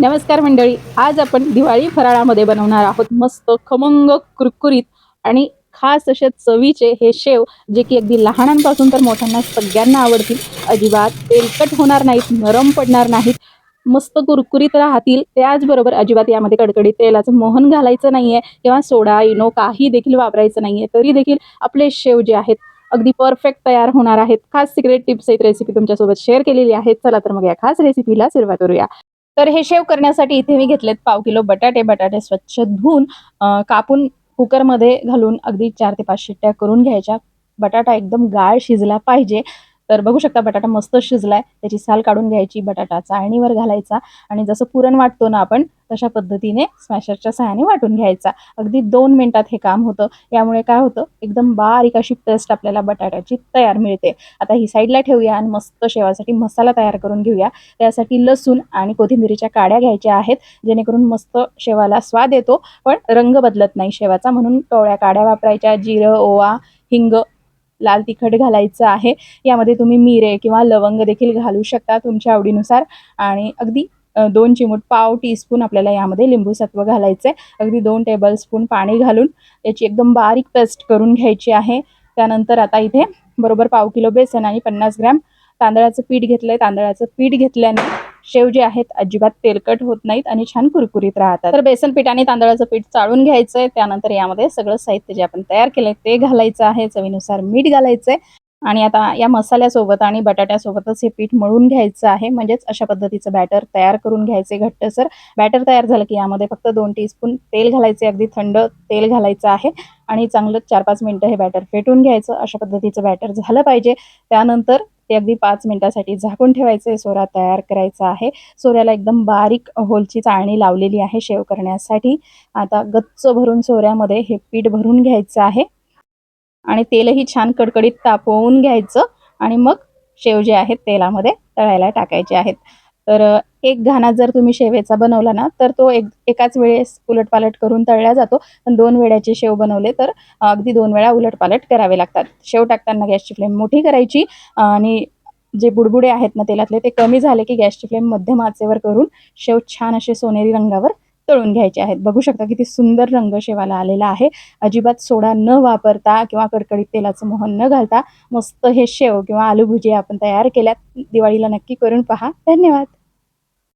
नमस्कार मंडळी आज आपण दिवाळी फराळामध्ये बनवणार आहोत. मस्त खमंग कुरकुरीत आणि खास असे चवीचे हे शेव जे की अगदी लहानांपासून तर मोठ्यांना सगळ्यांना आवडतील. अजिबात तेलकट होणार नाहीत नरम पडणार नाहीत. मस्त कुरकुरीत राहतील. त्याचबरोबर अजिबात यामध्ये कडकडीत तेलाचं मोहन घालायचं नाही आहे किंवा सोडा इनो काही देखील वापरायचं आहे तरी देखील आपले शेव जे आहेत अगदी परफेक्ट तयार होणार आहेत. खास सिक्रेट टिप्स एक रेसिपी तुमच्यासोबत शेअर केलेली आहे चला तर मग या खास रेसिपीला सुरुवात करूया. तर हे शेव करण्यासाठी इथे मी घेतलेत पाव किलो बटाटे बटाटे स्वच्छ धुवून अं, कापून कुकरमध्ये घालून अगदी चार ते पाच शिट्ट्या करून घ्यायच्या. बटाटा एकदम गाळ शिजला पाहिजे. तर बघू शकता बटाटा मस्त शिजलाय. त्याची साल काढून घ्यायची बटाटा चाळणीवर घालायचा आणि जसं पुरण वाटतो ना आपण तशा पद्धतीने स्मॅशरच्या सहाय्याने वाटून घ्यायचा. अगदी दोन मिनिटात हे काम होतं. यामुळे काय होतं? एकदम बारीक अशी पेस्ट आपल्याला बटाट्याची तयार मिळते. आता ही साईडला ठेवूया आणि मस्त शेवासाठी मसाला तयार करून घेऊया. त्यासाठी लसूण आणि कोथिंबिरीच्या काड्या घ्यायच्या आहेत जेणेकरून मस्त शेवाला स्वाद येतो. पण रंग बदलत नाही शेवाचा म्हणून कवळ्या काड्या वापरायच्या जिरं ओवा हिंग लाल तिखट घालायचं आहे. यामध्ये तुम्ही मिरे किंवा लवंग देखील घालू शकता तुमच्या आवडीनुसार. आणि अगदी दोन चिमूट पाव टीस्पून आपल्याला यामध्ये लिंबूसत्व घालायचं आहे अगदी दोन टेबलस्पून पाणी घालून याची एकदम बारीक पेस्ट करून घ्यायची आहे. त्यानंतर आता इथे बरोबर पाव किलो बेसन आणि पन्नास ग्रॅम तांदळाचं पीठ घेतलंय. तांदळाचं पीठ घेतल्याने शेव जे आहेत अजिबात तेलकट होत नाहीत आणि छान कुरकुरीत राहतात. तर बेसन पीठ आणि तांदळाचं पीठ चाळून घ्यायचंय. त्यानंतर यामध्ये सगळं साहित्य जे आपण तयार केलंय ते घालायचं आहे. चवीनुसार मीठ घालायचंय. आणि आता या मसाल्यासोबत आणि बटाट्यासोबतच हे पीठ मळून घ्यायचं आहे. म्हणजेच अशा पद्धतीचं बॅटर तयार करून घ्यायचे घट्टसर. बॅटर तयार झालं की यामध्ये फक्त दोन टीस्पून तेल घालायचे अगदी थंड तेल घालायचं आहे. आणि चांगलं चार पाच मिनटं हे बॅटर फेटून घ्यायचं. अशा पद्धतीचं बॅटर झालं पाहिजे. त्यानंतर ते अगदी पाच मिनिटासाठी झाकून ठेवायचे सोरा तयार करायचा आहे. सोऱ्याला एकदम बारीक होलची चाळणी लावलेली आहे शेव करण्यासाठी. आता गच्च भरून सोऱ्यामध्ये हे पीठ भरून घ्यायचं आहे. आणि तेलही छान कडकडीत तापवून घ्यायचं. आणि मग शेव जे आहेत तेलामध्ये तळायला टाकायचे आहेत. तर एक घाणा जर तुम्ही शेवेचा बनवला ना तर तो एक एकाच वेळेस उलटपालट करून तळला जातो. पण दोन वेळाचे शेव बनवले तर अगदी दोन वेळा उलटपालट करावे लागतात. शेव टाकताना गॅसची फ्लेम मोठी करायची आणि जे बुडबुडे आहेत ना तेलातले ते कमी झाले की गॅसची फ्लेम मध्यम आचेवर करून शेव छान असे सोनेरी रंगावर तळून घ्यायचे आहेत. बघू शकता किती सुंदर रंग शेवाला आलेला आहे. अजिबात सोडा न वापरता किंवा कडकडीत तेलाचं मोहन न घालता मस्त हे शेव किंवा आलू भुजिया आपण तयार केल्यात. दिवाळीला नक्की करून पहा. धन्यवाद!